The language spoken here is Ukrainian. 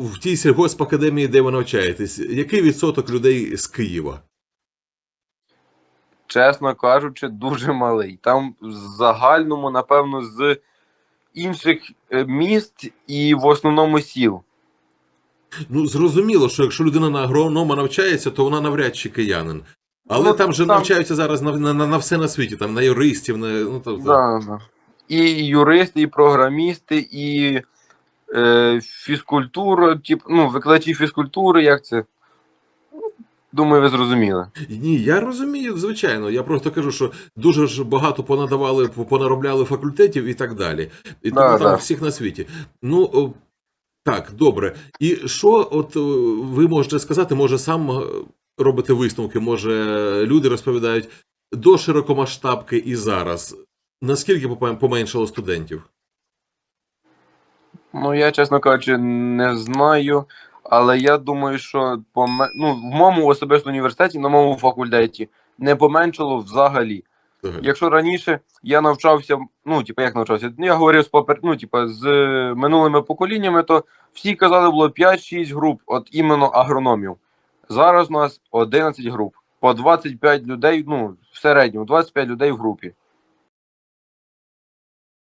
в тій сільгоспакадемії, де ви навчаєтесь, який відсоток людей з Києва? Чесно кажучи, дуже малий. Там в загальному, напевно, з інших е, міст і в основному сіл. Ну, зрозуміло, що якщо людина на агронома навчається, то вона навряд чи киянин. Але Ну, там же там- навчаються зараз на, на, на, на все на світі, там на юристів, на ну тобто. Да, да. І юристи, і програмісти, і е, фізкультура, тип, ну, викладачі фізкультури, як це? Думаю, ви зрозуміли. Ні, я розумію, звичайно. Я просто кажу, що дуже ж багато понадавали, понаробляли факультетів і так далі. І Да, тому там да. всіх на світі. Ну так, добре. І що, от е, ви можете сказати, може сам е, робите висновки, може люди розповідають до широкомасштабки і зараз. Наскільки поменшало студентів? Ну, я, чесно кажучи, не знаю. Але я думаю, що поме... ну, в моєму особисто університеті, на моєму факультеті, не поменшало взагалі. Взагалі? Якщо раніше я навчався, ну, типу, як навчався, ну, я говорив з попер... ну, типу, з минулими поколіннями, то всі казали, було 5-6 груп, от іменно агрономів. Зараз у нас 11 груп, по 25 людей, ну, в середньому, 25 людей в групі.